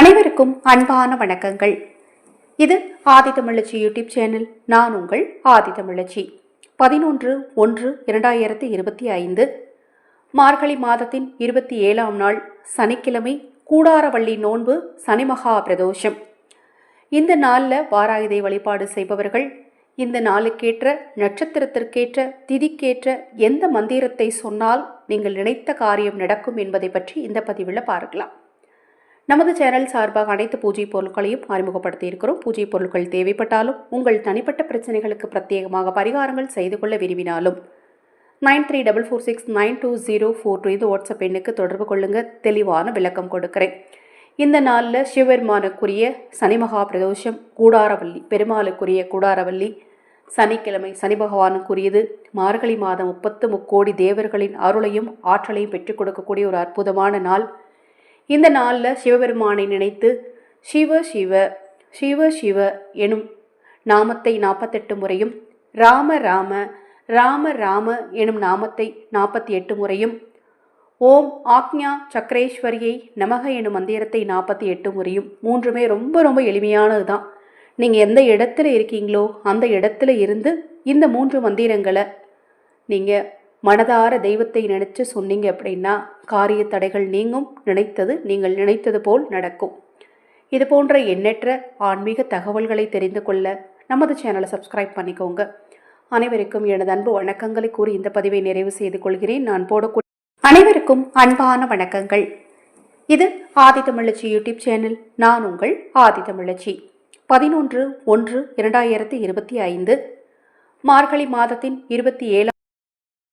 அனைவருக்கும் அன்பான வணக்கங்கள். இது ஆதிதமிழச்சி யூடியூப் சேனல். நான் உங்கள் ஆதிதமிழச்சி பதினொன்று ஒன்று இரண்டாயிரத்தி இருபத்தி ஐந்து. மார்கழி மாதத்தின் இருபத்தி ஏழாம் நாள் சனிக்கிழமை கூடாரவள்ளி நோன்பு சனிமகா பிரதோஷம். இந்த நாளில் வாராயுதை வழிபாடு செய்பவர்கள் இந்த நாளுக்கேற்ற நட்சத்திரத்திற்கேற்ற திதிக்கேற்ற எந்த மந்திரத்தை சொன்னால் நீங்கள் நினைத்த காரியம் நடக்கும் என்பதை பற்றி இந்த பதிவில் பார்க்கலாம். நமது சேனல் சார்பாக அனைத்து பூஜை பொருட்களையும் அறிமுகப்படுத்தி இருக்கிறோம் பூஜை பொருட்கள் தேவைப்பட்டாலும் உங்கள் தனிப்பட்ட பிரச்சனைகளுக்கு பிரத்யேகமாக பரிகாரங்கள் செய்து கொள்ள விரும்பினாலும் nine three double four six nine two zero four two இந்த வாட்ஸ்அப் எண்ணுக்கு தொடர்பு கொள்ளுங்க. தெளிவான விளக்கம் கொடுக்கிறேன். இந்த நாளில் சிவபெருமானுக்குரிய சனி மகா பிரதோஷம் கூடாரவல்லி பெருமாளுக்குரிய கூடாரவல்லி சனிக்கிழமை சனி பகவானுக்குரியது. மார்கழி மாதம் முப்பத்து முக்கோடி தேவர்களின் அருளையும் ஆற்றலையும் பெற்றுக் கொடுக்கக்கூடிய ஒரு அற்புதமான நாள். இந்த நாளில் சிவபெருமானை நினைத்து சிவ சிவ சிவ சிவ எனும் நாமத்தை நாற்பத்தெட்டு முறையும் ராம ராம ராம ராம எனும் நாமத்தை நாற்பத்தி எட்டு முறையும் ஓம் ஆக்ஞா சக்கரேஸ்வரியை நமக எனும் மந்திரத்தை நாற்பத்தி எட்டு முறையும் மூன்றுமே ரொம்ப ரொம்ப எளிமையானது தான் நீங்கள் எந்த இடத்துல இருக்கீங்களோ அந்த இடத்துல இருந்து இந்த மூன்று மந்திரங்களை நீங்கள் மனதார தெய்வத்தை நினைச்சு சொன்னீங்க அப்படின்னா காரிய தடைகள் நீங்கும். நினைத்தது நீங்கள் நினைத்தது போல் நடக்கும். இது போன்ற எண்ணற்ற ஆன்மீக தகவல்களை தெரிந்து கொள்ள நமது சேனலை சப்ஸ்கிரைப் பண்ணிக்கோங்க. அனைவருக்கும் எனது அன்பு வணக்கங்களை கூறி இந்த பதிவை நிறைவு செய்து கொள்கிறேன். நான் போடக்கூடிய அனைவருக்கும் அன்பான வணக்கங்கள். இது ஆதி தமிழச்சி யூடியூப் சேனல். நான் உங்கள் ஆதி தமிழச்சி. பதினொன்று ஒன்று இரண்டாயிரத்தி இருபத்தி ஐந்து. மார்கழி மாதத்தின் இருபத்தி ஏழாம்